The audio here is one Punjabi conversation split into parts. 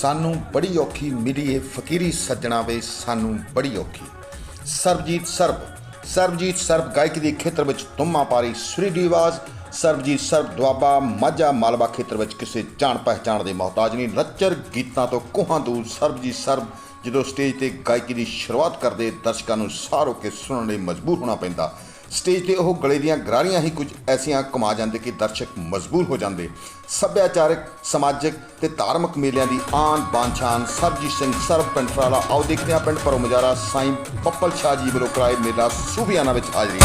ਸਾਨੂੰ ਬੜੀ ਔਖੀ ਮਿਲੀ ਏ ਫਕੀਰੀ ਸੱਜਣਾ ਵੇ, ਸਾਨੂੰ ਬੜੀ ਔਖੀ। ਸਰਬਜੀਤ ਸਰਬ ਸਰਬਜੀਤ ਸਰਬ ਗਾਇਕੀ ਦੇ ਖੇਤਰ ਵਿੱਚ ਤੁਮਾ ਪਾਰੀ ਸੁਰੀ ਆਵਾਜ਼ ਸਰਬਜੀਤ ਸਰਬ ਦੁਆਬਾ ਮਾਝਾ ਮਾਲਵਾ ਖੇਤਰ ਵਿੱਚ ਕਿਸੇ ਜਾਣ ਪਹਿਚਾਣ ਦੇ ਮੁਹਤਾਜ ਨਹੀਂ। ਰੱਚਰ ਗੀਤਾਂ ਤੋਂ ਕੋਹਾਂ ਦੂਰ ਸਰਬਜੀਤ ਸਰਬ ਜਦੋਂ ਸਟੇਜ ਤੇ ਗਾਇਕੀ ਦੀ ਸ਼ੁਰੂਆਤ ਕਰਦੇ, ਦਰਸ਼ਕਾਂ ਨੂੰ ਸਾਰੋ ਕੇ ਸੁਣਨ ਲਈ ਮਜਬੂਰ ਹੋਣਾ ਪੈਂਦਾ। ਸਟੇਜ ਤੇ ਉਹ ਗਲੇ ਦੀਆਂ ਗਰਾਰੀਆਂ ਹੀ ਕੁਝ ਐਸੀਆਂ ਕਮਾ ਜਾਂਦੇ ਕਿ ਦਰਸ਼ਕ ਮਜਬੂਰ ਹੋ ਜਾਂਦੇ। ਸੱਭਿਆਚਾਰਕ, ਸਮਾਜਿਕ ਤੇ ਧਾਰਮਿਕ ਮੇਲਿਆਂ ਦੀ ਆਨ ਬਾਂਛਾਨ ਸਰਬਜੀਤ ਸਿੰਘ, ਸਰਬ ਪਿੰਡ ਫਰਾਲਾ, ਆਓ ਦੇਖਦੇ ਹਾਂ ਪਿੰਡ ਪਰੋ ਮਜਾਰਾ ਸਾਈਂ ਪੱਪਲ ਸ਼ਾਹ ਜੀ ਵੱਲੋਂ ਕਰਾਏ ਮੇਲਾ ਸੂਬਿਆਨਾ ਵਿੱਚ ਹਾਜ਼ਰੀ।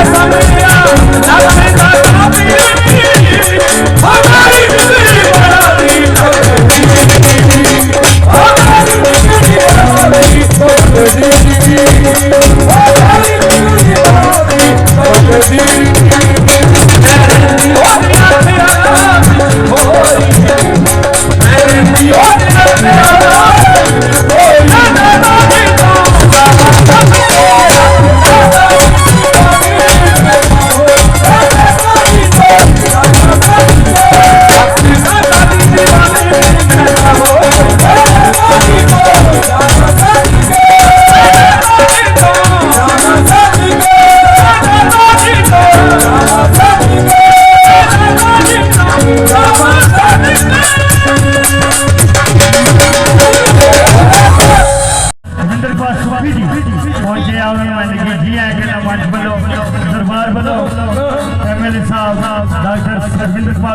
Essa manhã, na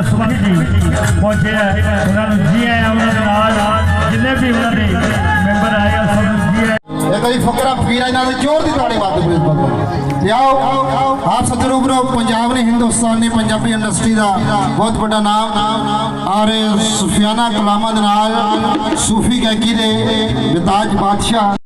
ਸੁਖੀ ਜੀ ਪਹੁੰਚੇ ਆ ਉਹਨਾਂ ਨੂੰ ਜੀ ਆਏ ਉਹਨਾਂ ਦੇ ਨਾਲ ਜਿੰਨੇ ਵੀ ਉਹਨਾਂ ਦੇ ਮੈਂਬਰ ਆਏ ਆ ਸਭ ਨੂੰ ਜੀ ਆਏ ਇਹ ਕੋਈ ਫਕਰਾ ਫਕੀਰਾ ਨਾਲ ਜ਼ੋਰ ਦੀ ਤੁਹਾਡੇ ਬਾਤ ਪੁਲਿਸ ਬੰਦ ਤੇ ਆਓ ਆਪ ਸੱਜਣੋ ਬਰੋ ਪੰਜਾਬ ਨੇ ਹਿੰਦੁਸਤਾਨ ਨੇ ਪੰਜਾਬੀ ਇੰਡਸਟਰੀ ਦਾ ਬਹੁਤ ਵੱਡਾ ਨਾਮ ਔਰ ਸੁਫਿਆਨਾ ਕਲਾਮਾਂ ਦੇ ਨਾਲ ਸੂਫੀ ਗਾਇਕੀ ਦੇ ਵਿਤਾਜ ਬਾਦਸ਼ਾਹ